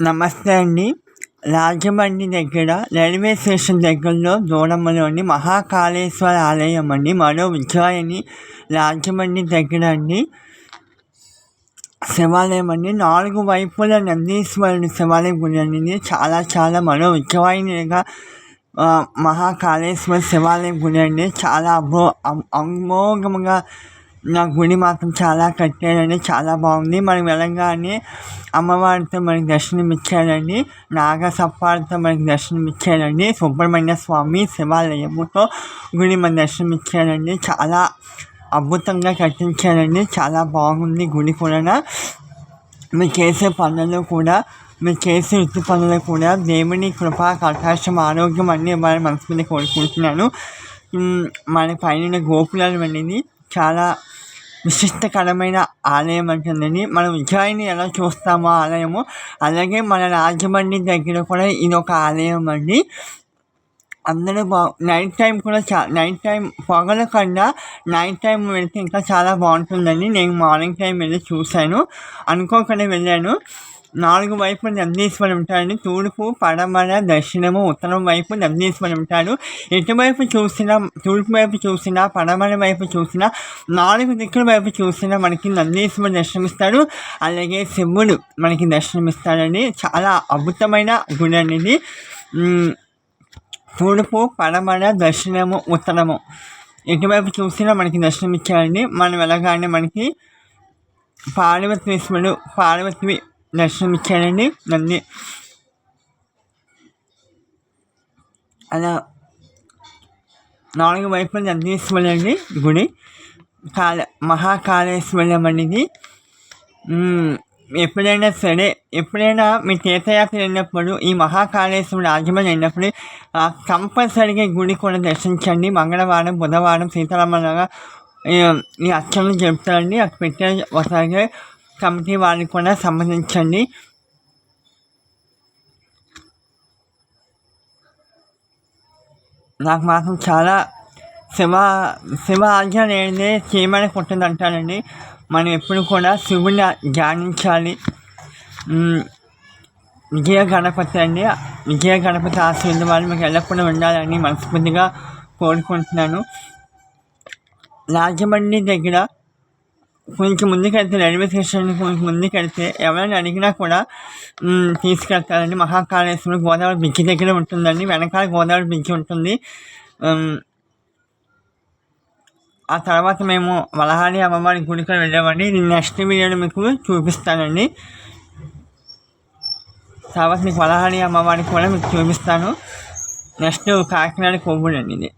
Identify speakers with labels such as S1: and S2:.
S1: నమస్తే అండి. రాజమండ్రి దగ్గర రైల్వే స్టేషన్ దగ్గరలో దూరంలోని మహాకాళేశ్వర ఆలయం అండి. మరో విజయాన్ని రాజమండ్రి దగ్గర అండి. శివాలయం అండి. నాలుగు వైపుల నందీశ్వరుని శివాలయం గుడి అండి. చాలా చాలా మరో విజయవాయినిగా మహాకాళేశ్వర శివాలయం గుడి అండి. చాలా అమో అమోఘముగా నా గుడి మాత్రం చాలా కట్టారండి చాలా బాగుంది. మనం వెళ్ళగానే అమ్మవారితో మనకి దర్శనం ఇచ్చారండి నాగసప్పాలతో మనకి దర్శనం ఇచ్చారండి సుబ్రహ్మణ్య స్వామి శివాలయముతో గుడి మన దర్శనం ఇచ్చారండి చాలా అద్భుతంగా కట్టించారండి. చాలా బాగుంది గుడి కూడా మీరు చేసే పనులు కూడా మీరు చేసే వృత్తి పనులు కూడా దేవుని కృప కటాక్షం ఆరోగ్యం అన్నీ ఇవ్వాలని మనస్ఫూర్తి కోరుకుంటున్నాను. మన పైన గోపురాలు అనేది చాలా విశిష్టకరమైన ఆలయం అంటుందండి మనం విజయాన్ని ఎలా చూస్తామో ఆలయము. అలాగే మన రాజమండ్రి దగ్గర కూడా ఇది ఒక ఆలయం అండి. అందరూ బా నైట్ టైం కూడా చా నైట్ టైం పొగల కన్నా నైట్ టైం వెళ్తే ఇంకా చాలా బాగుంటుందని నేను మార్నింగ్ టైం వెళ్ళి చూశాను. అనుకోకుండా వెళ్ళాను. నాలుగు వైపు నందీశ్వరం ఉంటాడు తూర్పు పడమర దక్షిణము ఉత్తరం వైపు నందీశ్వరం ఉంటాడు. ఎటువైపు చూసినా తూర్పు వైపు చూసినా పడమర వైపు చూసినా నాలుగు దిక్కుల వైపు చూసినా మనకి నందీశ్వరుడు దర్శనమిస్తాడు. అలాగే శివుడు మనకి దర్శనమిస్తాడండి. చాలా అద్భుతమైన గుడి అనేది తూర్పు పడమర దక్షిణము ఉత్తరము. ఎటువైపు చూసినా మనకి దర్శనం ఇచ్చాడండి మనం వెళ్ళగానే మనకి పార్వతీశ్వరుడు పార్వతి దర్శనం ఇచ్చాడండి నంది అలా నాలుగు వైపుల నందీశ్వరుడు అండి గుడి. కాళ మహాకాళేశ్వరం అనేది ఎప్పుడైనా సరే ఎప్పుడైనా మీ తీర్థయాత్ర వెళ్ళినప్పుడు ఈ మహాకాళేశ్వరుడు ఆజమని వెళ్ళినప్పుడు కంపల్సరిగా గుడి కూడా దర్శించండి. మంగళవారం బుధవారం సీతారామలాగా ఈ అర్చనలు చెప్తారండి అక్కడ పెట్టే ఒకసారి కమిటీ వారిని కూడా సంబంధించండి నాకు మాత్రం చాలా శివ శివ ఆజ్ఞ లేనిదే చీమని పుట్టింది అంటారండి మనం ఎప్పుడు కూడా శివుని ధ్యానించాలి. విజయ గణపతి అండి. విజయ గణపతి ఆశీర్వాదం వాళ్ళు మీకు ఎల్లప్పుడూ ఉండాలని మనస్ఫూర్తిగా కోరుకుంటున్నాను. రాజమండ్రి దగ్గర కొంచెం ముందుకెళ్తే రైల్వే స్టేషన్కి కొంచెం ముందుకెళ్తే ఎవరైనా అడిగినా కూడా తీసుకెళ్తారండి. మహాకాళేశ్వరం గోదావరి బ్రిడ్జి దగ్గర ఉంటుందండి. వెనకాల గోదావరి బ్రిడ్జి ఉంటుంది. ఆ తర్వాత మేము వలహాడి అమ్మవారి గుడికి వెళ్ళామండి. నెక్స్ట్ వీడియోలో మీకు చూపిస్తానండి. తర్వాత మీకు వలహాడి అమ్మవారికి కూడా మీకు చూపిస్తాను. నెక్స్ట్ కాకినాడ కొవ్వూరు అండి ఇది.